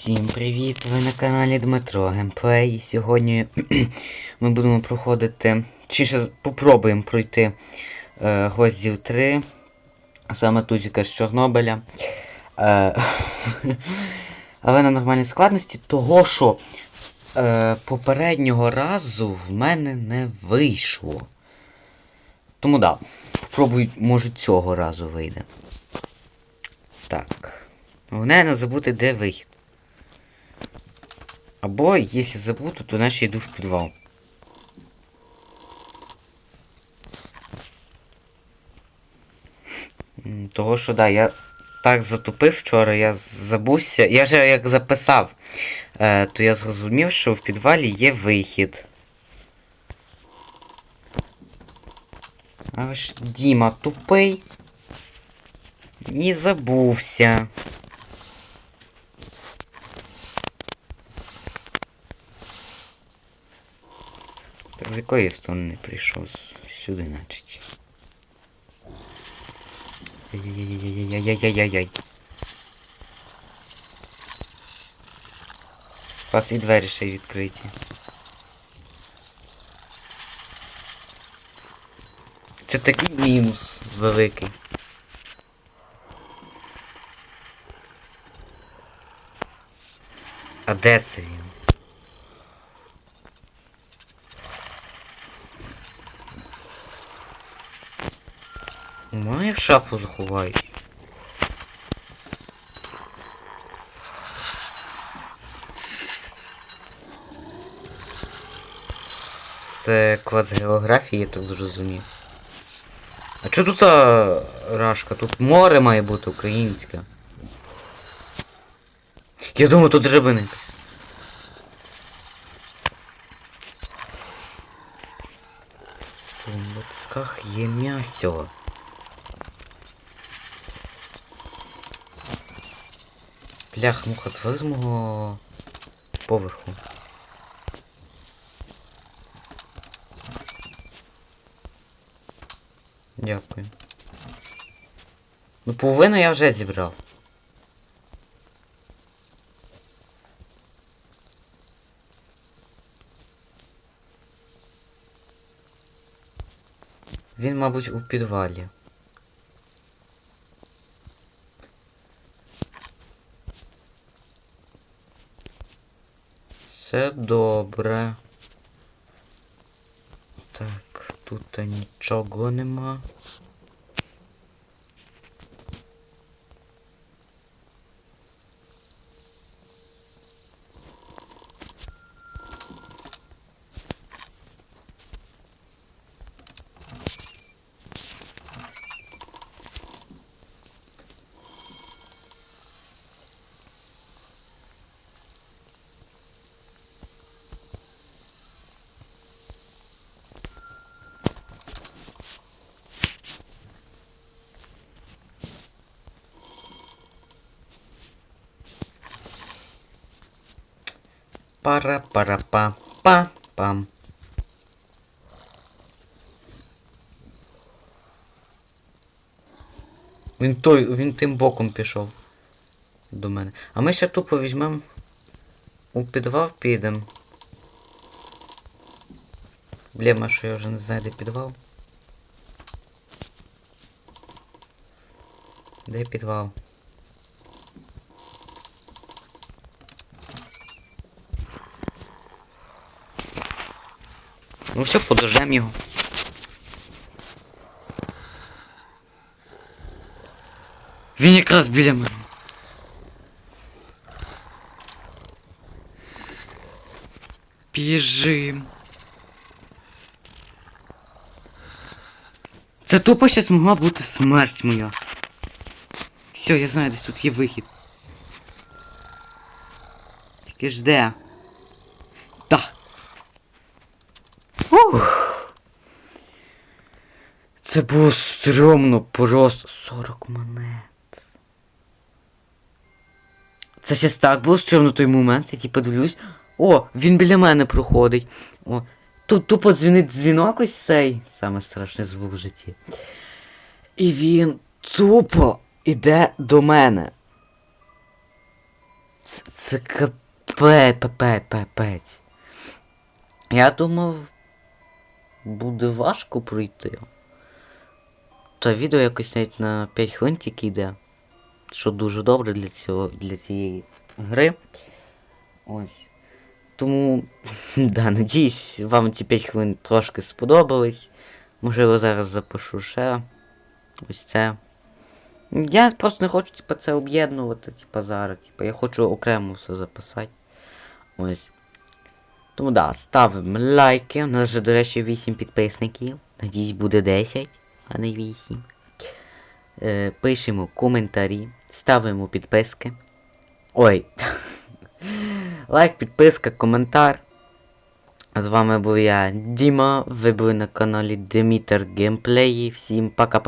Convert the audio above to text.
Всім привіт! Ви на каналі Дмитро Геймплей. Сьогодні ми будемо проходити, чи ще попробуємо пройти е, розділ 3, а саме Тузіка з Чорнобиля. Е, але на нормальній складності, того що е, попереднього разу в мене не вийшло. Тому да, попробуй, може цього разу вийде. Так. Головне не забути, де вихід. Або, якщо забуду, то наче йду в підвал. Того що да, я так затупив вчора, я забувся. Я же як записав, е, то я зрозумів, що в підвалі є вихід. Але ж Діма тупий. І забувся. Якої сторони прийшов? Сюди, значить. Яй-яй-яй-яй-яй-яй-яй. У вас і двері ще й відкриті. Це такий мінус великий. А де це він? Має в шафу заховають. Це клас географії, я так зрозумів. А чого тут а, рашка? Тут море має бути українське. Я думаю, тут рибина. В є м'ясо. Блях, муха, це з мого поверху. Дякую. Ну, половину я вже зібрав. Він, мабуть, у підвалі. Все добре. Так, тут нічого нема. Пара пара па па пам Він той, він тим боком пішов до мене. А ми ще тупо візьмемо у підвал підемо. Блема, що я вже не знаю, де підвал. Де підвал? Ну все, подождем його. Він якраз біля мене. Біжим. Це тупо щас могла бути смерть моя. Все, я знаю, десь тут є вихід. Тільки ж де? Це було стрьомно просто 40 монет. Це щас так було стрьомно той момент, я типу дивлюсь. О, він біля мене проходить. О, тут тупо дзвінить дзвінок ось цей. Саме страшний звук в житті. І він тупо іде до мене. Це, це капе. Я думав, буде важко пройти. Та відео якось навіть на 5 хвилин тільки йде. Що дуже добре для цього для цієї гри. Ось. Тому, да, надіюсь, вам ці 5 хвилин трошки сподобались. Можливо, зараз запишу ще. Ось це. Я просто не хочу, типа, це об'єднувати, типа, зараз. Типа, я хочу окремо все записати. Ось. Тому да, ставимо лайки. У нас же, до речі, 8 підписників. Надіюсь, буде 10, а не 8. Е, пишемо коментарі, ставимо підписки. Ой. Лайк, підписка, коментар. З вами був я, Діма. Ви були на каналі Димітер Геймплеї. Всім пока-пока.